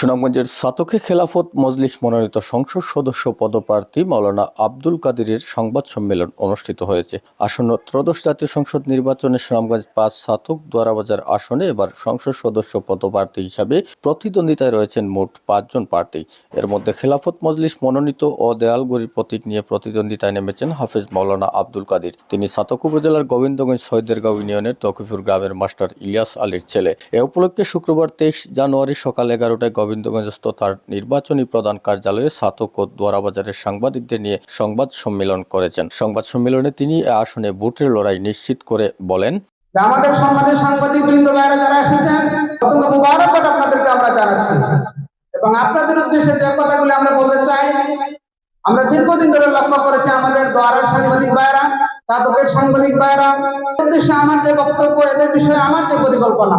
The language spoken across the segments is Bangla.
সুনামগঞ্জের সাতকে খেলাফত মজলিস মনোনীত সংসদ সদস্য পদপ্রার্থী মাওলানা আব্দুল কাদিরের সংবাদ সম্মেলন অনুষ্ঠিত হয়েছে। আসন্ন ত্রয়োদশ জাতীয় সংসদ নির্বাচনে সুনামগঞ্জ পাঁচ সাতক দোয়ারাবাজার আসনে এবার সংসদ সদস্য পদপ্রার্থী হিসাবে প্রতিদ্বন্দ্বিতায় রয়েছেন মোট পাঁচজন প্রার্থী। এর মধ্যে খেলাফত মজলিস মনোনীত ও দেয়ালগড়ির প্রতীক নিয়ে প্রতিদ্বন্দ্বিতায় নেমেছেন হাফেজ মাওলানা আব্দুল কাদির। তিনি সাতক উপজেলার গোবিন্দগঞ্জ সৈদেরগাঁও ইউনিয়নের তকিফুর গ্রামের মাস্টার ইলিয়াস আলীর ছেলে। এ উপলক্ষে শুক্রবার তেইশ জানুয়ারি সকাল এগারোটায় গোবিন্দগঞ্জস্থ তার নির্বাচনী প্রধান কার্যালয়ে সাতক ও দোয়ারাবাজারের সাংবাদিকদের নিয়ে সংবাদ সম্মেলন করেছেন। সংবাদ সম্মেলনে তিনি আসনে ভোটের লড়াই নিশ্চিত করে বলেন, আমাদের সমাজের সাংবাদিক বৃন্দ বাইরে যারা এসেছেন অত্যন্ত মুবারকবাদ আপনাদেরকে আমরা জানাচ্ছি। এবং আপনাদের উদ্দেশ্যে যে কথাগুলি আমরা বলতে চাই, আমরা দীর্ঘদিন ধরে লক্ষ্য করেছি আমাদের দ্বারের সাংবাদিক ভাইরা সাধকের সাংবাদিক ভাইরা উদ্দেশ্যে আমার যে বক্তব্য, এদের বিষয়ে আমার যে পরিকল্পনা,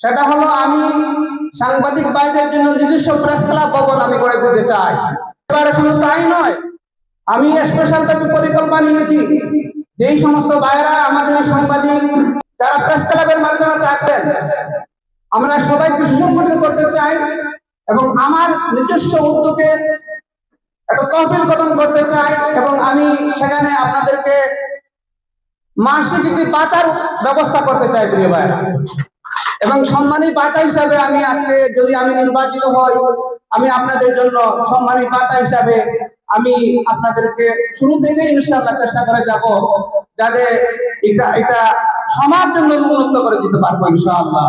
সেটা হলো আমি সাংবাদিক ভাইদের জন্য নিজস্ব প্রেস ক্লাব ভবন আমি গড়ে দিতে চাই। এবারে শুধু তাই নয়, আমি স্পেশাল একটা পরিকল্পনা নিয়েছি যেই সমস্ত ভাইরা আমাদের সাংবাদিক, যারা প্রেস ক্লাবের মাধ্যমে থাকবেন, আমরা সবাইকে সুসংগঠিত করতে চাই এবং আমার নিজস্ব উদ্যোগে একটা তহবিল গঠন করতে চাই এবং আমি সেখানে আপনাদেরকে মাসিক একটি পাতার ব্যবস্থা করতে চাই, প্রিয় ভাইরা এবং সম্মানী পাতা হিসাবে আমি আজকে যদি আমি নির্বাচিত হই, আমি আপনাদের জন্য সম্মানী পাতা হিসাবে আমি আপনাদেরকে শুরু থেকে ইনশাআল্লাহ চেষ্টা করে যাব, যাতে এটা এটা সমাজ জন্য করে দিতে পারব ইনশাআল্লাহ।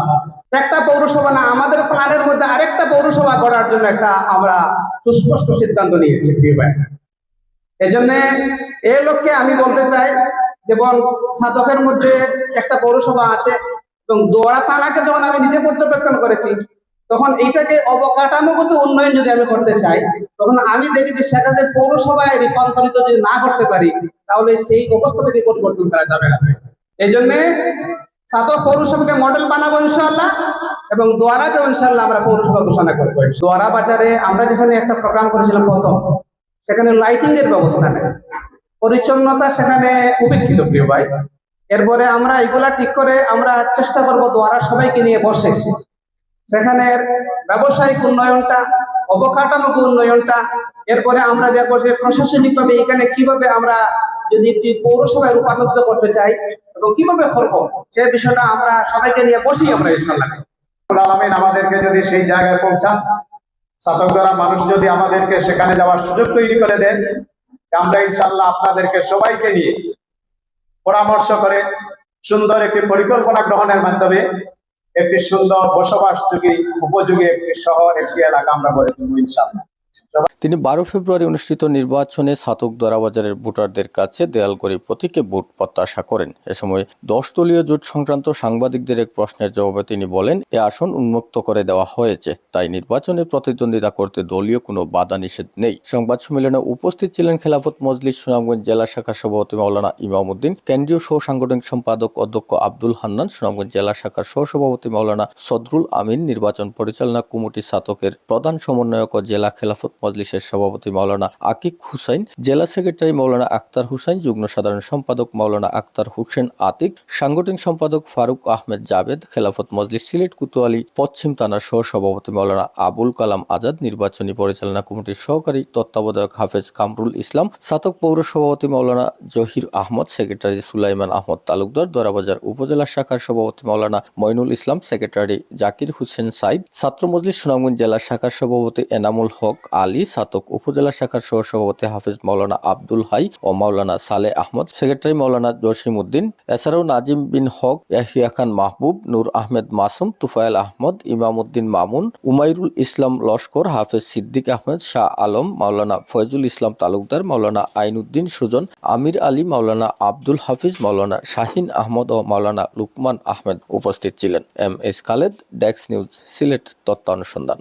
একটা পৌরসভা না, আমাদের প্ল্যানের মধ্যে আরেকটা পৌরসভা গড়ার জন্য একটা আমরা সুস্পষ্ট সিদ্ধান্ত নিয়েছি, প্রিয় এজন্য এই লক্ষ্যে আমি বলতে চাই যেমন সাধকের মধ্যে একটা পৌরসভা আছে এবং দোয়ারা থানাকে যখন আমি নিজে পর্যবেক্ষণ করেছি, তখন এইটাকে অবকাঠামোগত উন্নয়ন যদি আমি করতে চাই, তখন আমি দেখি যে সেটা যে পৌরসভায় রূপান্তরিত যদি না করতে পারি, তাহলে সেই অবস্থা থেকে পরিবর্তন করা যাবে না। এই জন্যে সাতক পৌরসভাকে মডেল বানাবো ইনশাল্লাহ এবং দোয়ারাকে ইনশাল্লাহ আমরা পৌরসভা ঘোষণা করব দোয়ারা বাজারে আমরা যেখানে একটা প্রোগ্রাম করেছিলাম প্রথম, সেখানে লাইটিং এর ব্যবস্থা নেই। পরিচ্ছন্নতা সেখানে উপেক্ষিত, প্রিয় ভাই। এরপরে আমরা এগুলা ঠিক করে আমরা চেষ্টা করব দোয়ারা সবাইকে নিয়ে বসে। সেখানের ব্যবসায়িক উন্নয়নটা, অবকাঠামোগত উন্নয়নটা, এরপরে আমরা দেখব যে প্রশাসনিকভাবে এখানে কীভাবে আমরা যদি একটি পৌরসভায় রূপান্তরিত করতে চাই এবং কীভাবে করব, সে বিষয়টা আমরা সবাইকে নিয়ে বসি আমরা ইনশাল্লাহ আলামিন আমাদেরকে যদি সেই জায়গায় পৌঁছান সাধক দ্বারা মানুষ যদি আমাদেরকে সেখানে যাওয়ার সুযোগ তৈরি করে দেন, আমরা ইনশাল্লাহ আপনাদেরকে সবাইকে নিয়ে পরামর্শ করে সুন্দর একটি পরিকল্পনা গ্রহণের মাধ্যমে একটি সুন্দর বসবাসযোগী উপযোগী একটি শহর, একটি এলাকা আমরা গড়ে দেবো ইনশাল্লাহ তিনি বারো ফেব্রুয়ারি অনুষ্ঠিত নির্বাচনে সাতক দোয়ারাবাজারের ভোটারদের কাছে দেয়ালগড়ি প্রতীকে ভোট প্রত্যাশা করেন। এ সময় দশ দলীয় জোট সংক্রান্ত সাংবাদিকদের এক প্রশ্নের জবাবে তিনি বলেন, এ আসন উন্মুক্ত করে দেওয়া হয়েছে, তাই নির্বাচনে প্রতিদ্বন্দ্বিতা করতে দলীয় কোনো বাধা নিষেধ নেই। সংবাদ সম্মেলনে উপস্থিত ছিলেন খেলাফত মজলিস সুনামগঞ্জ জেলা শাখা সভাপতি মাওলানা ইমাম উদ্দিন কেন্দ্রীয় সহ সাংগঠনিক সম্পাদক অধ্যক্ষ আব্দুল হান্নান, সুনামগঞ্জ জেলা শাখার সহ সভাপতি মাওলানা সদরুল আমিন, নির্বাচন পরিচালনা কমিটি সাতকের প্রধান সমন্বয়ক জেলা খেলাফত মজলিসের সভাপতি মাওলানা আকিক হুসাইন, জেলা সেক্রেটারি মাওলানা আক্তার হুসাইন, যুগ্ম সাধারণ সম্পাদক মাওলানা আক্তার হুসেন আতিক, সাংগঠনিক সম্পাদক ফারুক আহমেদ জাবেদ খেলাফত মজলিস সিলেট, কুতুয়ালি, পশ্চিম থানার সহ সভাপতি মাওলানা আবুল কালাম আজাদ, নির্বাচনী পরিচালনা কমিটির সহকারী তত্ত্বাবধায়ক হাফেজ কামরুল ইসলাম সাতক পৌর সভাপতি মাওলানা জহির আহমদ, সেক্রেটারি সুলাইমান আহমদ তালুকদার, দরাবাজার উপজেলা শাখার সভাপতি মাওলানা মইনুল ইসলাম, সেক্রেটারি জাকির হুসেন সাইদ ছাত্র মজলিস সুনামগঞ্জ জেলা শাখার সভাপতি এনামুল হক আলী সাতক উপজেলা শাখার সহ সভাপতি হাফিজ মৌলানা আব্দুল হাই ও মাওলানা সালে আহমদ, সেক্রেটারি মাওলানা জসিম উদ্দিন এছাড়াও নাজিম বিন হক, ইয়াহিয়া খান মাহবুব, নূর আহমেদ মাসুম, তুফায়েল আহমদ ইমাম উদ্দিন মামুন, উমাইরুল ইসলাম লস্কর, হাফেজ সিদ্দিক আহমেদ, শাহ আলম, মাওলানা ফয়জুল ইসলাম তালুকদার, মাওলানা আইনুদ্দিন সুজন, আমির আলী, মাওলানা আব্দুল হাফিজ, মাওলানা শাহিন আহমদ ও মাওলানা লুকমান আহমেদ উপস্থিত ছিলেন। এম এস খালেদ ডেক্স নিউজ, সিলেট তত্ত্বানুসন্ধান